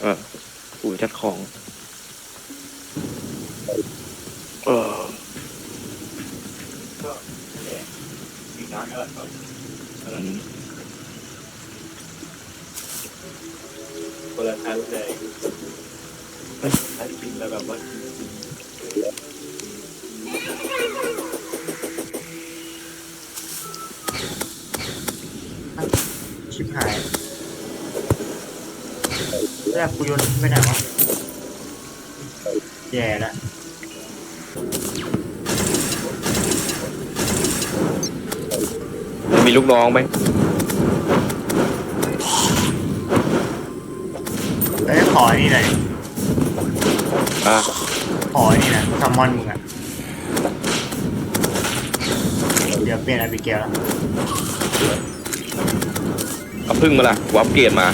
เออปุ๋ยจัดของ เออคนละชั้นเลยถ้ากินแล้วแบบว่า แล้วกูโยนไปไหนวะแย่ละมันมีลูกน้องไหมเอ้ยขอไอ้นี่หน่อยอะขอไอ้นี่นะซัมมอนมึงอะเดี๋ยวเปลี่ยนอาบิเกลแล้วเอาพึ่งมาละวับเกรดมา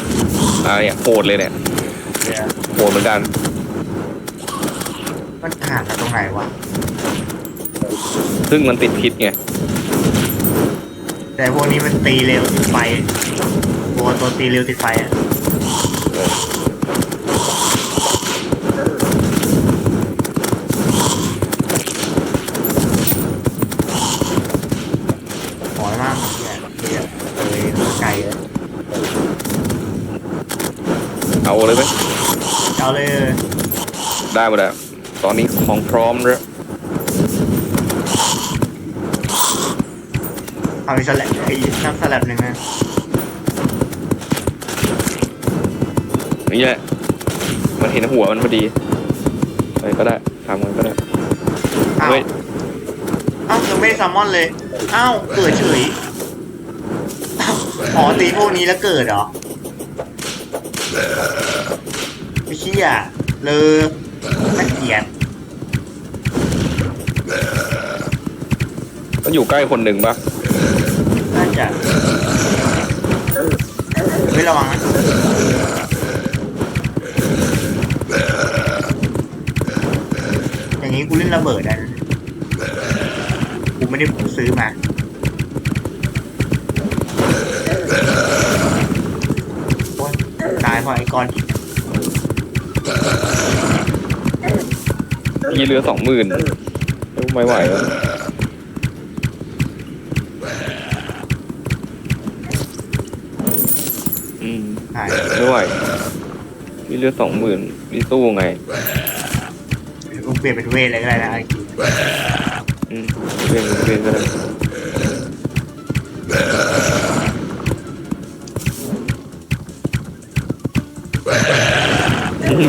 อ่าเนี่ยโหดเลยเนี่ย เดี๋ยวโหดเหมือนกัน มันห่างกันตรงไหนวะพึ่งมันติดพิษไง แต่พวกนี้มันตีเร็วติดไฟตัวตัวตีเร็วติดไฟอะ เออ ขอมากเนี่ยเดี๋ยวเลยไกลเลย เอาเลยไหม เอาเลย ได้หมดแล้วตอนนี้ของพร้อมแล้วเอาอีกสลับไอ้น้ำสลับหนึ่งนะนี่แหละมันเห็นหัวมันพอดีไปก็ได้ทำมันก็ได้อ้าวเฮ้ยอ้าวยังไม่ได้ซัมมอนเลยอ้าวเกิดเฉยอ้าวอ๋อตีพวกนี้แล้วเกิดเหรอไอ้เชี่ยเลย น่าเกลียดมันอยู่ใกล้คนหนึ่งปะน่าจะไม่ระวังนะอย่างนี้กูเล่นระเบิดอะกูไม่ได้ซื้อมาโอ๊ยตายเพราะไอ้ก้อนหิน ยี่เหลือสองหมื่นไม่ไหวแล้วอืมหายไม่ไหวมีเหลือสองหมื่นมีสู้ไงกูเปลี่ยนเป็นเวทเลยก็ได้นะไอ้กีอืมเรียนเรียนก็ได้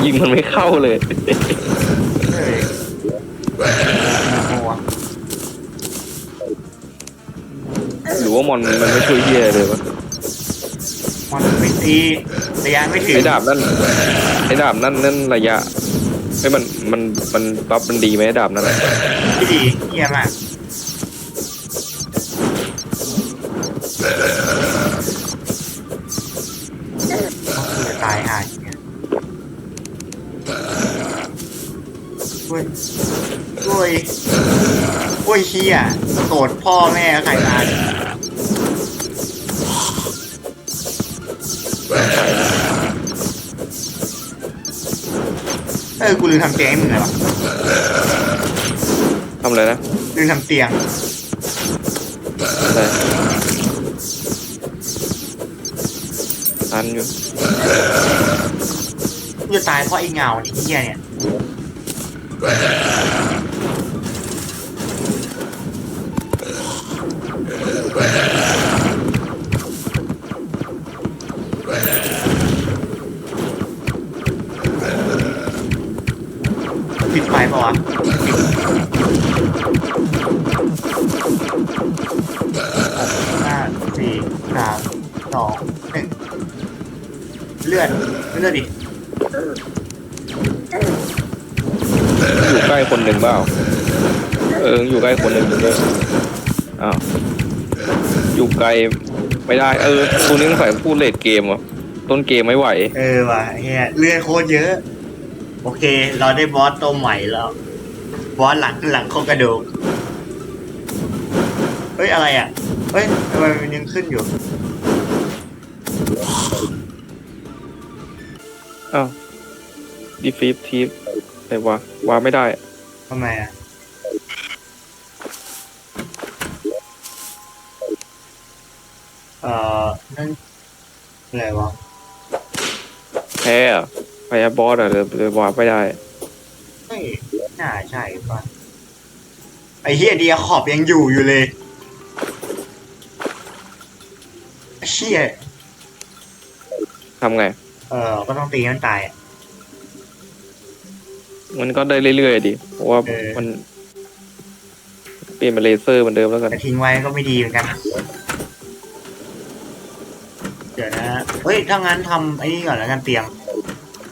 ยิงมันไม่เข้าเลยเฮ้ยโอ้โหหรือว่ามอนมันไม่ช่วยเฮียเลยวะมันไม่ตีระยะไม่ถึงไอ้ดาบนั่นไอ้ดาบนั่นนั่นระยะไอ้ยมันมันมันปั๊บมันดีไหมไอ้ดาบนั่นอะไม่ดีเยี่ยมาก ฮียโกรธพ่อแม่ใครมาเออ กูลืมทำเตียงให้มึงเลยวะทำอะไรนะลืมทำเตียง อะไรทันอยู่กูจะตายเพราะไอ้เงาเนี่ยไอ้เหี้ยเนี่ยปิ ใกล้คนหนึ่งอยู่ด้วยอ้าวอยู่ไกลไม่ได้ เออตัวนี้ต้องใส่พูดเลดเกมอะต้นเกมไม่ไหว เออว่ะเฮียเลือดโคตรเยอะ โอเค เราได้บอสตัวใหม่แล้ว บอสหลังหลังโครงกระดูกเฮ้ยอะไรอะเฮ้ยทำไมมันยังขึ้นอยู่อ้าวดีฟีฟทีฟอะไรวะวางไม่ได้ ทำไมอะ เอ่อนั่นอะไรวะแพ้อะแพ้บอสอะเลยเลยวางไม่ได้เฮ้ยน่าใช่ป่ะไอ้เฮียเดียขอบยังอยู่อยู่เลยไอ้เชี่ยทำไง เออก็ต้องตีให้มันตายอะมันก็ได้เรื่อยๆดิ เพราะว่าเออ มัน เปลี่ยนเป็นเลเซอร์เหมือนเดิมแล้วกัน แต่ทิ้งไว้ก็ไม่ดีเหมือนกัน นะเดี๋ยวนะเฮ้ย ถ้างั้นทำไอ้นี่ก่อนแล้วกันเตียง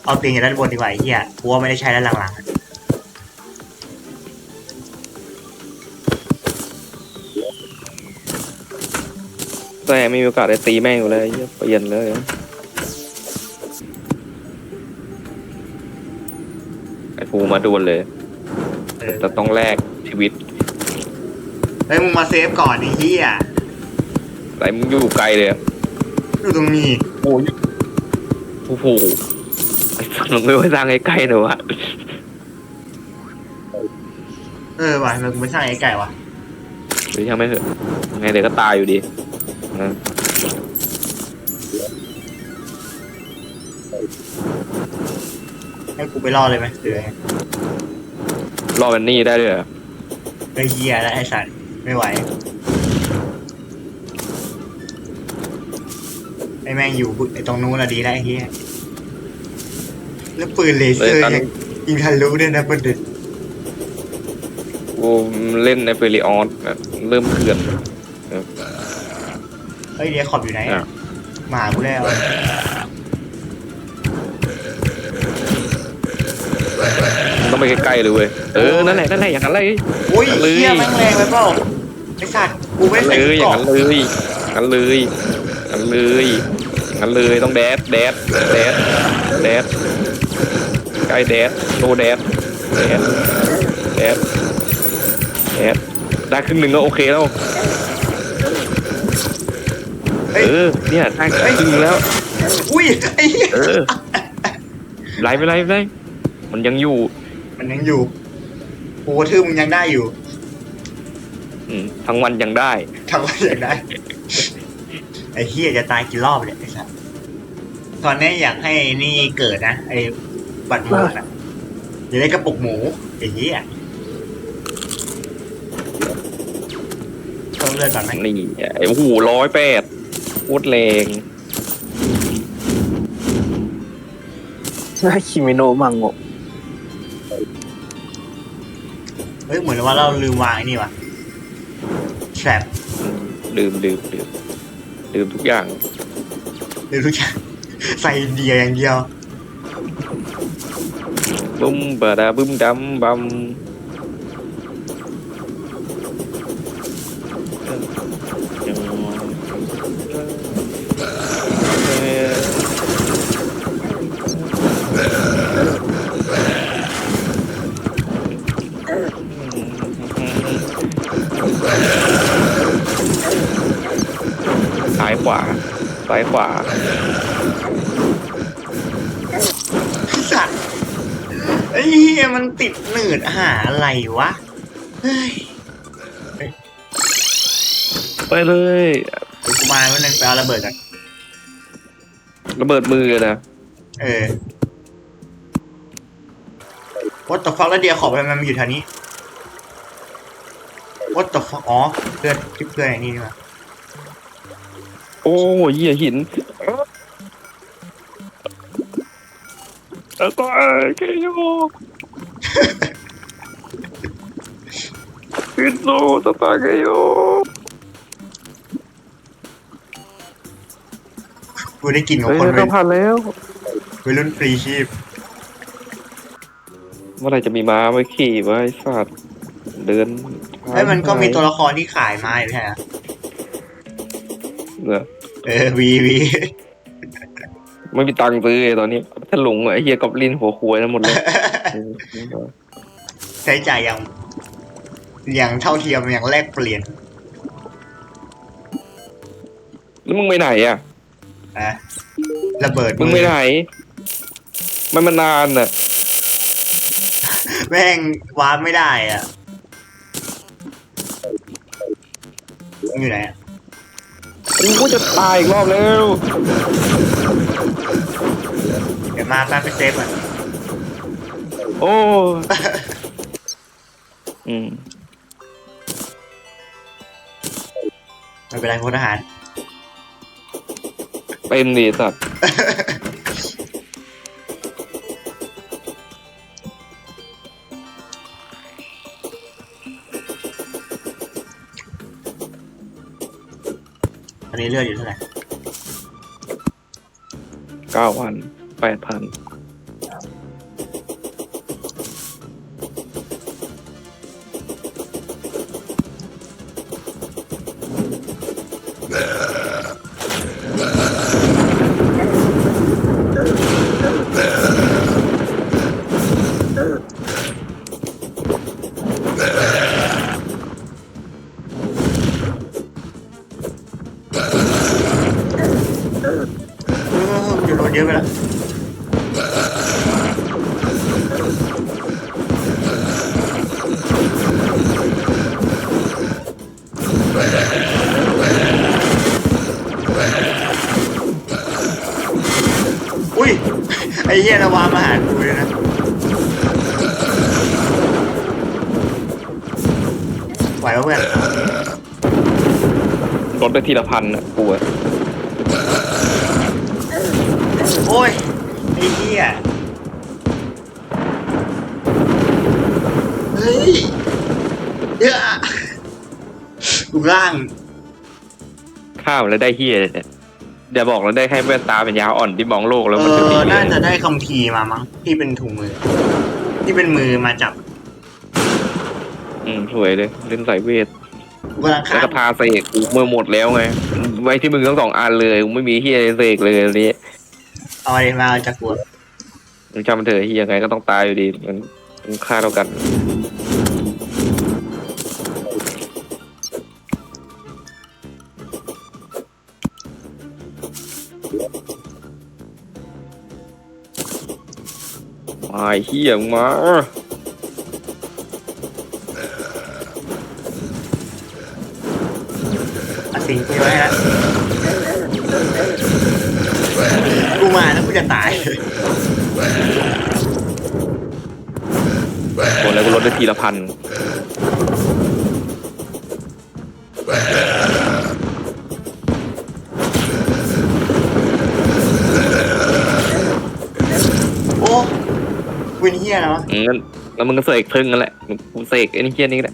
เอาเตียงจากด้านบนดีกว่าไอ้เหี้ยกลัวไม่ได้ใช้ด้านหลังๆอะแต่ไม่มีโอกาสได้ตีแม่งอยู่เลยเหี้ยเปลี่ยนเลยไอ้ภูมาดวลเลยเออแต่ต้องแลกชีวิตเฮ้ยมึงมาเซฟก่อนไอ้เหี้ยแต่มึงอยู่ไกลเลยอะ อยู่ตรงนี้โอ้ยโอ้โหไอ้สัตว์มึงไม่ไปสร้างใกล้ๆหนูวะเออว่ะทำไมกูไม่สร้างไอ้ไก่วะหรือยังไม่เถอะยังไงเดี๋ยวก็ตายอยู่ดีนะให้กูไปรอเลยไหมหรือไงรอมันนี่ได้เลยเหรอไอ้เหี้ยแล้วไอ้สัตว์ไม่ไหว ไอ้แม่งอยู่ไอ้ตรงนู้นอะดีแล้วไอ้เหี้ยแล้วปืนเลเซอร์ยังยิงทะลุด้วยนะประเด็นกูเล่นในเฟริออสเริ่มเขื่อนเฮ้ยเดียขอบอยู่ไหนอะอะมาหากูแล้วต้องไปใกล้ๆเลยเว้ย เออ นั่นแหละ นั่นแหละ อย่างนั้นเลยอุ้ยเลยเหี้ยแม่งแรงไปเปล่าไอ้สัตว์ กูไม่อย่างได้นั้นใส่เลยอเกย่างราะนั้นเลยอย่างนั้นเลยอย่า งนั้นเลยอย่างนั้นเลยต้องแดดแดดแดดแดดใกล้แดดโนแดดแดดแดดแดดได้ครึ่งหนึ่งก็โอเคแล้วเฮ้ยเออเนี่ยได้ครึ่งหนึ่งแล้วอุ้ยไอ้เหี้ยเออไรไม่ไรไม่ไรมันยังอยู่ มันยังอยู่กูกระทืบมึงยังได้อยู่อืมทั้งวันยังได้ทำว่าอยากได้ ไอ้เฮียจะตายกี่รอบเนี่ยไอ้สัสตอนนี้อยากให้นี่เกิดนะไอ้บัตรหมูนะอย่าได้กระปุกหมูไอ้เฮียเพิ่มเลือดก่อนไหมนี่ไอ้โอ้โหร้อยแปดโคตรแรงน่าคิมิโนะมังโงะเฮ้ยเหมือนว่าเราลืมวางไอ้นี่ว่ะแทรปดื่มดื่มดื่ม ดื่มทุกอย่างลืมทุกอย่างใส่เดียวอย่างเดียวบึ้มบาดาบึ้มดำบัม ขวาซ้ายขวาสัตว์ไอ้เฮียมันติดหนืดหาอะไรวะเฮ้ยไปเลยเดี๋ยวกูมาวันนึงไปเอาระเบิดกันระเบิดมือนะเออ What the fuck แล้วเดียขอบทำไมมันอยู่แถวนี้ What the fuck อ๋อเพื่อนที่เพื่อนไอ้นี่นี่มา โอ้ยเหี้ยหินตาตาเกโยพิซโซตาตาเกโยกูได้กลินของเฮ้ยคนเราผ่านแล้ว วัยรุ่นฟรีชีพเมื่อไหรจะมีม้าไว้ขี่ไว้สัตว์เดินเฮ้ยมันก็มีตัวละครที่ขายมาอยู่ใช่ไห มเนี่ยเออวีวีไม่มีตังค์ซื้อไอ้ตอนนี้ถ้าหลงไอ้เฮียกอบลินหัวควยทั้งหมดเลยใช้จ่ายอย่าง อย่างเท่าเทียมอย่างแลกเปลี่ยนแล้วมึงไปไหนอะอะระเบิดมึงไปไหนมันมานานอะแม่งวาร์ปไม่ได้อะมึงอยู่ไหนอะ กูจะตายอีกรอบแล้วเดี๋ยวมาแป๊บไปเซฟอะโอ้อืมไม่เป็นไรพลทหารเต็มดิสัตว์ ตอนนี้เลือดอยู่เท่าไหร่เก้าพันแปดพัน อุ้ย ไอ้เหี้ยระวามาหากูเลยนะ ไหวปะเพื่อน ลดได้ทีละพันอะกูอะ โอ้ย ไอ้เหี้ยเฮ้ยเยอะอะกูร่าง ข้าวแล้วได้เฮียเลยเนี่ยอย่าบอกแล้วได้แค่แว่นตาเป็นยาอ่อนที่มองโลกแล้วเอมันจะดีอเลน่ายจะได้คำพีร์มามั้งที่เป็นถุงมือ ที่เป็นมือมาจับอืมสวยเลยเล่นสายเวทกูกำลังแล้วข้ามก็ทาเสกกูเมื่อหมดแล้วไงไว้ที่มึงทั้งสองอันเลยกูไม่มีเฮียเสกเลยอันนี้ เอาอะไรมาจากกูมึงจำมันเถอะเฮียยังไงก็ต้องตายอยู่ดีมันมันค่าเท่ากัน มาไอ้เฮียมึงมาอาสิงกูไว้แล้วกู มาแล้วกูจะตายคนแล้วกูลดได้ทีละพันโอ้วินเฮียนะวะอืมงั้นแล้วมึงก็เสกครึ่งนั่นแหละกูเสกไอ้นี่เฮียนี่ก็ได้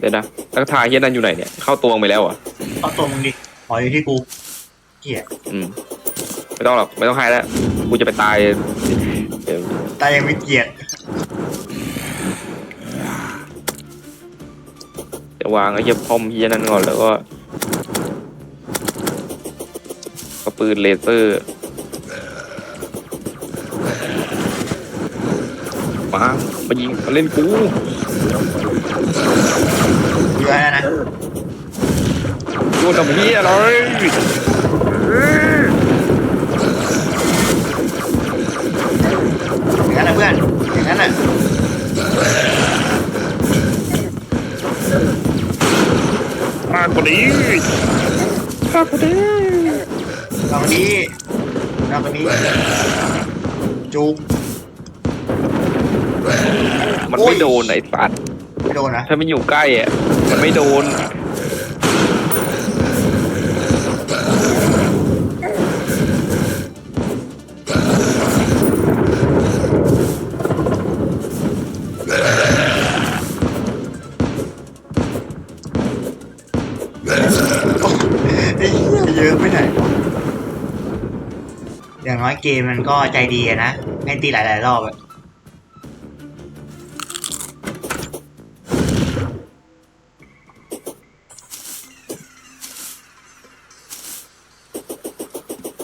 เดี๋ยวนะแล้วทาเฮียนั่นอยู่ไหนเนี่ยเข้าตัวมึงไปแล้วเหรอะเอาตัวมึงดิขออยู่ที่กูเฮียอืม ไม่ต้องหรอกไม่ต้องให้แล้วกูจะไปตายเดี๋ยวตายยังไม่เกียดจะวางไอ้เหี้ยพอมเฮียนั่นก่อนแล้วก็ก็ปืนเลเซอร์มามายิงมาเล่นกูอยู่แล้วนะโดนทำเฮียเลยอย่าง มากกว่านี้มากกว่านี้ลองนี้ลองนี้ จุกมันไม่โดนไอ้สัตว์ไม่โดนนะถ้ามันอยู่ใกล้อะ มันไม่โดน เกมมันก็ใจดีนะ ให้ตีหลายๆรอบ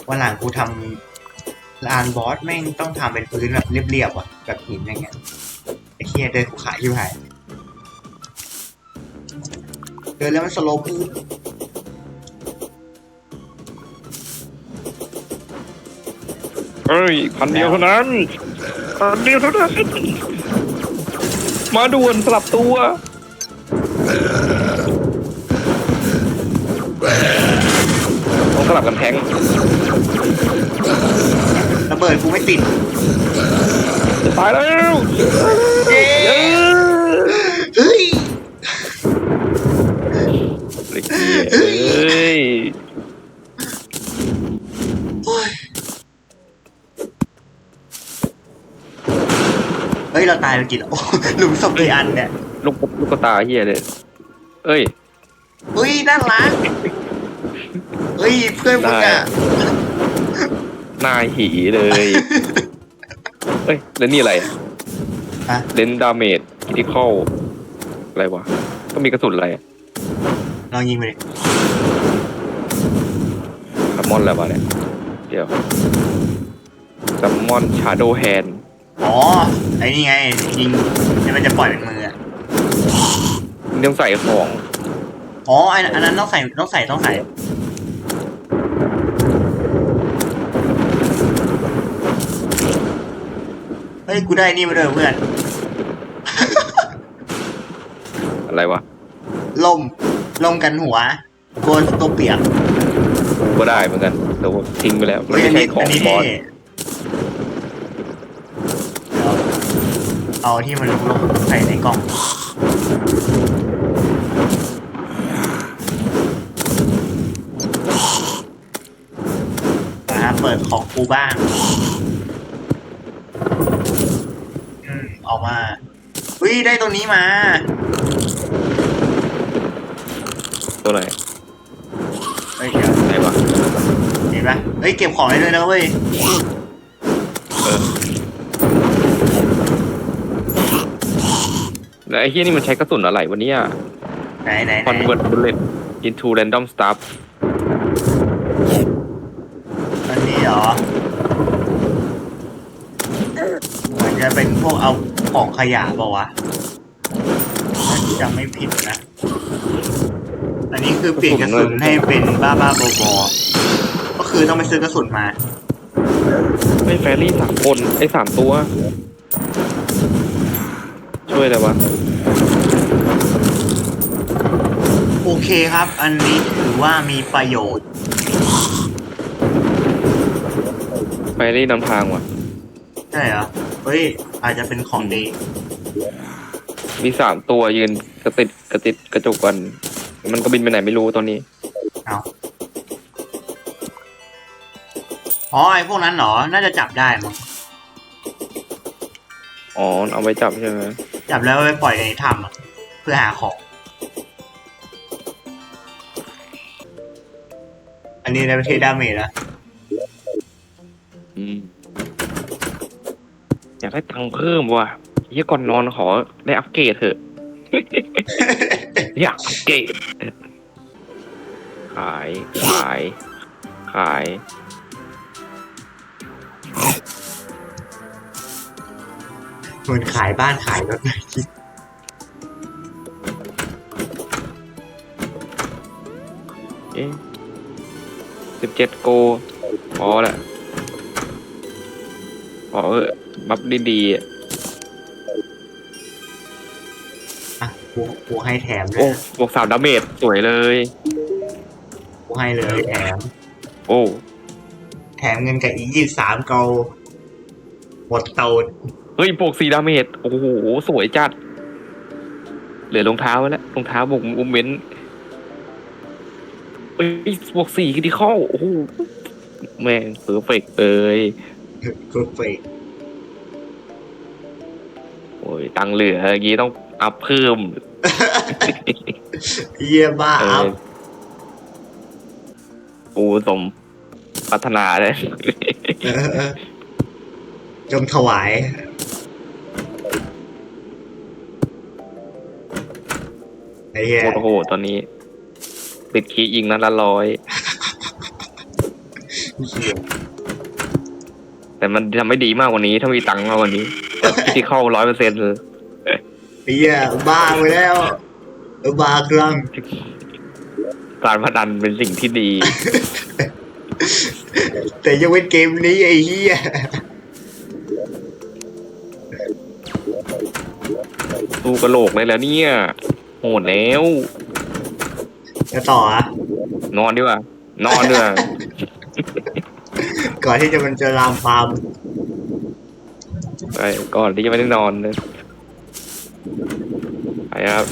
วันหลังกูทำลานบอสแม่งต้องทำเป็นพื้นแบบเรียบๆอะแบบหินอะไรเงี้ยไอ้เคียเดินกูขายยิ่หายเดินแล้วมันสโลป เอ้ยพันเดียวเท่านั้นพันเดียวเท่านั้น มาด่วนสลับตัว ต้องสลับกันแทงระเบิดกูไม่ติดตายแล้ว เย้ เอ้ย เฮ้ย เล็กเหี้ยเอ้ย เฮ้ยเราตายไปกี่แล้วโอ้หลุมศพกี่อันเนี่ยลูกลูกกระตาเฮียเลยเอ้ยเฮ้ยน่ารักเฮ้ยเพื่อนมึงอะหนายหีเลยเอ้ยแล้วนี่อะไรฮะเลนดาเมจคิติคอลอะไรวะต้องมีกระสุนอะไรลองยิงไปดิซัมมอนอะไรวะเนี่ย เดี๋ยวซัมมอนชาโดแฮน อ๋อ ไอ้นี่ไงยิงแล้วมันจะปล่อยเป็นมืออะต้องใส่ของ อ๋ออันอันนั้นต้องใส่ต้องใส่ต้องใส่ เฮ้ย กูได้นี่มาด้วยเพื่อน อะไรวะลมลมกันหัวตัวตัวเปียก กูก็ได้เหมือนกันแต่ว่าทิ้งไปแล้ว มันเฮ้ยอัไม่นใช่นี้ขออังนนี้บอเท่สเดี๋ยว เอาที่มันลงๆใส่ในกล่องนะฮะเปิดของกูบ้างอืมออกมาเฮ้ยได้ตัวนี้มา ตัวอะไรเฮ้ยเดี๋ยวไหนวะเห็นปะเฮ้ยเก็บของได้ด้วยนะเว้ย เออ แล้วไอ้เฮียนี่มันใช้กระสุนอะไรวะเนี่ย ไหนไหนไหน Convert bullet into random stuff อันนี้เหรอเหมือนจะเป็นพวกเอาของขยะเปล่าวะถ้าจำไม่ผิดนะ อันนี้คือเปลี่ยนกระสุนให้เป็นบ้าบ้าๆบอๆก็คือต้องไปซื้อกระสุนมา ไม่แฟรี่สามคนไอ้สามตัว ช่วยอะไรวะโอเคครับ อันนี้ถือว่ามีประโยชน์แฟรี่นำทางว่ะ ใช่เหรอ เฮ้ย อาจจะเป็นของดี มีสามตัวยืนกระติดกระติดกระจกกัน มันก็บินไปไหนไม่รู้ตอนนี้ เอาอ๋อไอพวกนั้นเหรอ น่าจะจับได้มั้งอ๋อเอาไว้จับใช่ไหม จับแล้วไปปล่อยในถ้ำอะเพื่อหาของ อันนี้ในประเทศดาเมจนะอืมอยากได้ตังค์เพิ่มว่ะเฮียก่อนนอนขอได้อัปเกรดเถอะ อยากอัปเกรดขาย ขาย ขาย เหมือนขายบ้านขายรถเลยเอ๊ะสิบเจ็ดโกพอแหละพอเออบัฟดีๆอะอะกูกูให้แถมเลโอ้ยบวกสามดาเมจสวยเลย กูให้เลยแถม โอ้แถมเงินกับอียี่สามเกาหมดเตา เฮ้ยบวกสี่ดาเมจ โอ้โห สวยจัด เหลือรองเท้าไว้แล้วรองเท้าบวกมูเมนต์เอ้ยบวกสี่คิดเข้าโอ้โห แม่งเพอร์เฟกเลยกูเฟกโอ้ย ตังค์เหลืออย่างงี้ต้องอัพเพิ่ม เยี่ยบ้าเออัอพปูสมพัฒนาเลยเออเออจงถวาย ไอ้เหี้ยโอ้โหตอนนี้ ติดคีย์ยิงนัดละร้อย แต่มันทำไม่ดีมากกว่านี้ ถ้ามีตังค์มากกว่านี้ที่เข้าร้อยเปอร์เซ็นต์ไอ้เหี้ยบ้าไปแล้วบ้าคลั่งการพนันเป็นสิ่งที่ดี แต่ยังเป็นเกมนี้ไอ้เหี้ยตู้กระโหลกเลยแล้วเนี่ยโห ดแล้ว จะต่ออะนอนดีกว่า นอนดีกว่าก่อนที่จะมันจะลามปามไปก่อนที่จะไม่ได้นอนเลยไปครับ